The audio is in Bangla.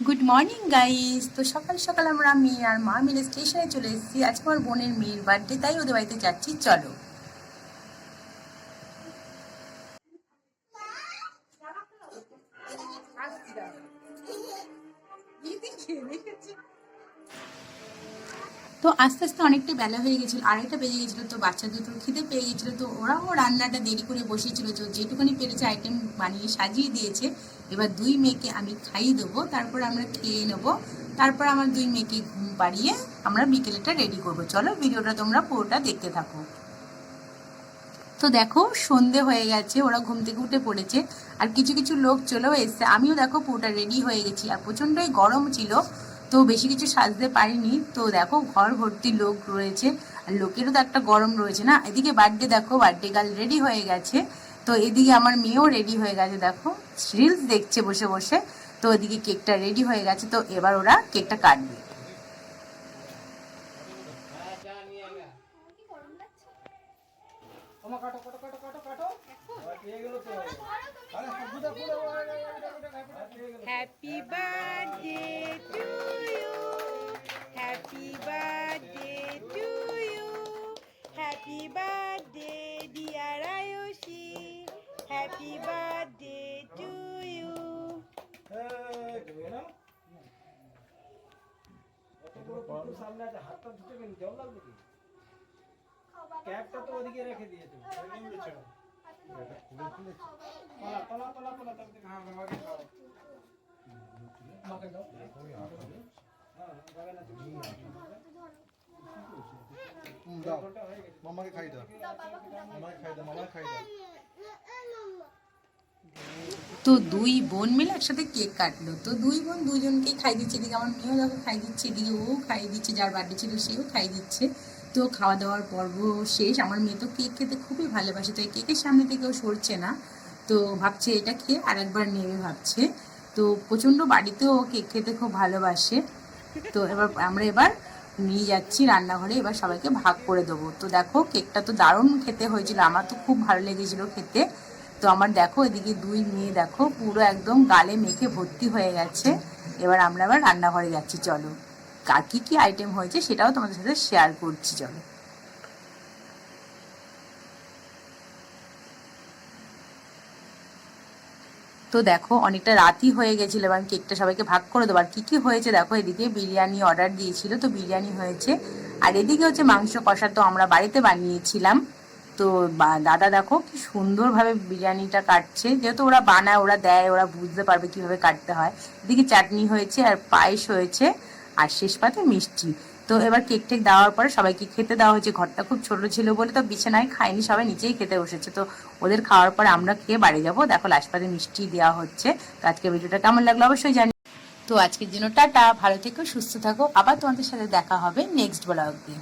গুড মর্নিং গাইস তো সকাল সকাল আমরা মেয়ে আর মা মিলে স্টেশনে চলে এসেছি। আজকে আমার বোনের মেয়ের বার্থডে তাই ওদের বাড়িতে যাচ্ছি। চলো। তো আস্তে আস্তে অনেকটা বেলা হয়ে গেছিল, আড়াইটা বেজে গেছিল, তো বাচ্চা দুটো খিদে পেয়ে গেছিল, তো ওরাও রান্নাটা দেরি করে বসেছিল তো যেটুকুনি পেরেছে আইটেম বানিয়ে সাজিয়ে দিয়েছে, এবার দুই মেয়েকে আমি খাইয়ে দেবো, তারপর আমরা খেয়ে নেব, তারপর আমার দুই মেয়েকে ঘুম পাড়িয়ে আমরা বিকেলেটা রেডি করব। চলো ভিডিওটা তোমরা পুরোটা দেখতে থাকো। তো দেখো, সন্ধে হয়ে গেছে, ওরা ঘুম থেকে উঠে পড়েছে, আর কিছু কিছু লোক চলেও এসছে। আমিও দেখো পুরোটা রেডি হয়ে গেছি, আর প্রচণ্ডই গরম ছিল। তো বেশি কিছু সাজতে পারিনি। তো দেখো ঘর ভর্তি লোক রয়েছে। আর লোকেরও তো একটা গরম রয়েছে না? এদিকে বার্থডে দেখো বার্থডে কাল রেডি হয়ে গেছে। তো এদিকে আমার মেয়েও রেডি হয়ে গেছে দেখো। রিলস দেখছে বসে বসে। তো ওদিকে কেকটা রেডি হয়ে গেছে। তো এবার ওরা কেকটা কাটবে। তোমার কাটো কাটো কাটো কাটো। Happy birthday to you. ক্যাপটা তো ওদিকে রেখে তলা, তলা, তলা, না, তুমি। মামাকে খাই দাও মামাকে খাই দাও মামাকে খাই দাও তো দুই বোন মিলে একসাথে কেক কাটলো। তো দুই বোন দুজনকে খাই দিচ্ছে, এদিকে আমার মেয়েও দেখো খাই দিচ্ছে, এদিকে ও খাই দিচ্ছে, যার বার্থডে ছিল সেও খাই দিচ্ছে। তো খাওয়া দাওয়ার পর্ব শেষ। আমার মেয়ে তো কেক খেতে খুবই ভালোবাসে, তো এই কেকের সামনে থেকেও সরছে না। তো ভাবছে এটা খেয়ে আর একবার নেবে ভাবছে। তো প্রচণ্ড বাড়িতেও ও কেক খেতে খুব ভালোবাসে। তো এবার আমরা এবার নিয়ে যাচ্ছি রান্নাঘরে, এবার সবাইকে ভাগ করে দেবো। তো দেখো কেকটা তো দারুণ খেতে হয়েছিল, আমার তো খুব ভালো লেগেছিল খেতে। তো আমার দেখো, এদিকে দুই মেয়ে দেখো, পুরো একদম গালে মেখে ভর্তি হয়ে গেছে। এবার আমরা আবার রান্নাঘরে যাচ্ছি, চলো। কার কি কি আইটেম হয়েছে সেটাও তোমাদের সাথে শেয়ার করছি, চলো। তো দেখো, অনেকটা রাতই হয়ে গেছিল, এবার কেকটা সবাইকে ভাগ করে দেবো। আর কি কি হয়েছে দেখো, এদিকে বিরিয়ানি অর্ডার দিয়েছিল, তো বিরিয়ানি হয়েছে। আর এদিকে হচ্ছে মাংস কষা, তো আমরা বাড়িতে বানিয়েছিলাম। তো দাদা দেখো কি সুন্দরভাবে বিরিয়ানিটা কাটছে। যেহেতু ওরা বানায়, ওরা দেয়, ওরা বুঝতে পারবে কীভাবে কাটতে হয়। এদিকে চাটনি হয়েছে আর পায়েস হয়েছে আর শেষ পাতে মিষ্টি। তো এবার কেক টেক দেওয়ার পরে সবাইকে খেতে দেওয়া হয়েছে। ঘরটা খুব ছোট ছিল বলে তো বিছানায় খায়নি, সবাই নিচেই খেতে বসেছে। তো ওদের খাওয়ার পর আমরা খেয়ে বাড়ি যাব। দেখো লাস্ট পাতে মিষ্টি দেওয়া হচ্ছে। তো আজকে ভিডিওটা কেমন লাগল অবশ্যই জানি। তো আজকের জন্য টাটা। ভালো থেকো, সুস্থ থাকো। আবার তোমাদের সাথে দেখা হবে নেক্সট ব্লগ। দিয়ে